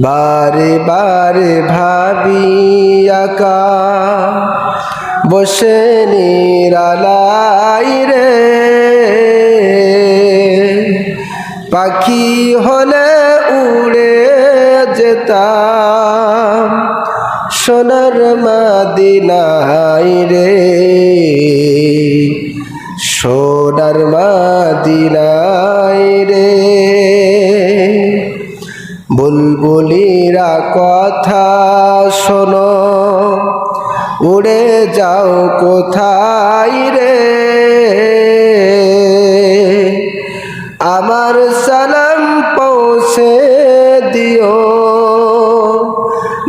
বারে বারে ভাবি আকা বসে নিরালাই রে। পাখি হলে উড়ে যেতাম। সোনার মাদিনাই রে। সোনার মাদিনাই রে। বুলবুলিরা কথা শোনো। উড়ে যাও কোথায় রে? আমার সালাম পৌঁছে দিও।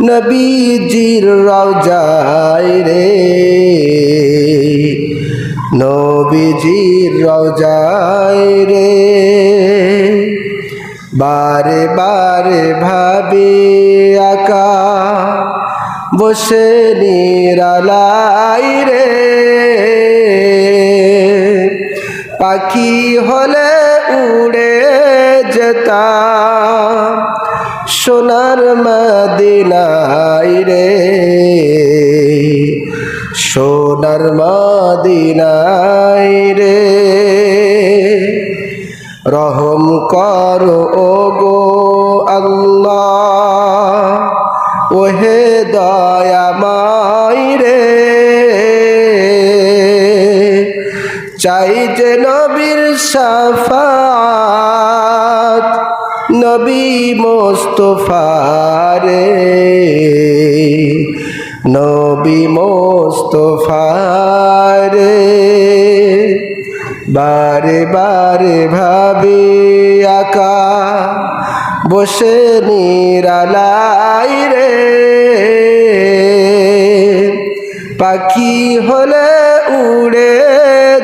নবীজির রওজায় রে। নবীজির রওজায় রে। বারে বারে ভাবি আকা বসে নিরালাই রে। পাখি হলে উড়ে যেতাম সোনার মদিনাই রে। সোনার মদিনাই রহম কর ও গো আল্লাহ। ওহে দয়ামাই রে। চাই যে নবীর সাফাত, নবী মোস্তফারে নবী মোস্তফারে বারে বারে ভাবি আকা বসে নিরালাই রে। পাখি হলে উড়ে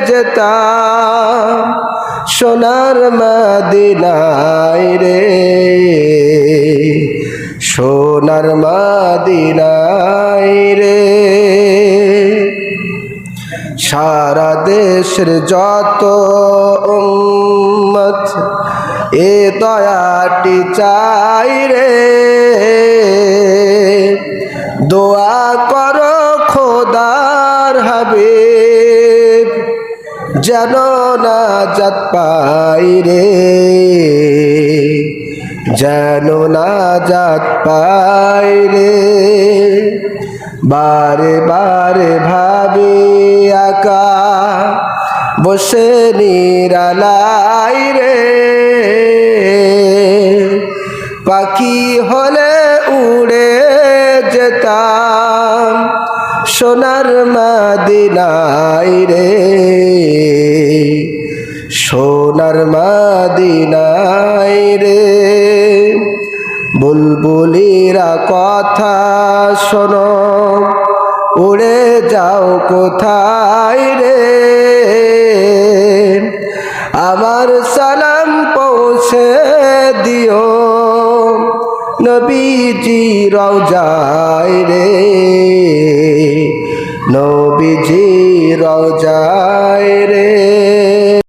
যেতাম সোনার মদিনায় রে। সোনার মদিনায় সারা দেশের যত উম্মত, এ দয়াটি চাই রে। দোয়া কর খোদার হবে যেন না জাত পাই রে। যেন না জাত পাই রে। বারে বারে ভাবি আকা বসে নিরালাই রে। পাখি হলে উড়ে যেতাম সোনার মাদিনাই রে। সোনার মাদিনাই রে। বুলবুলিরা কথা শোনো, উড়ে যাও কোথায় রে? আমার সালাম পৌঁছে দিও নবীজি রওজায় রে। নবীজি রওজায় রে।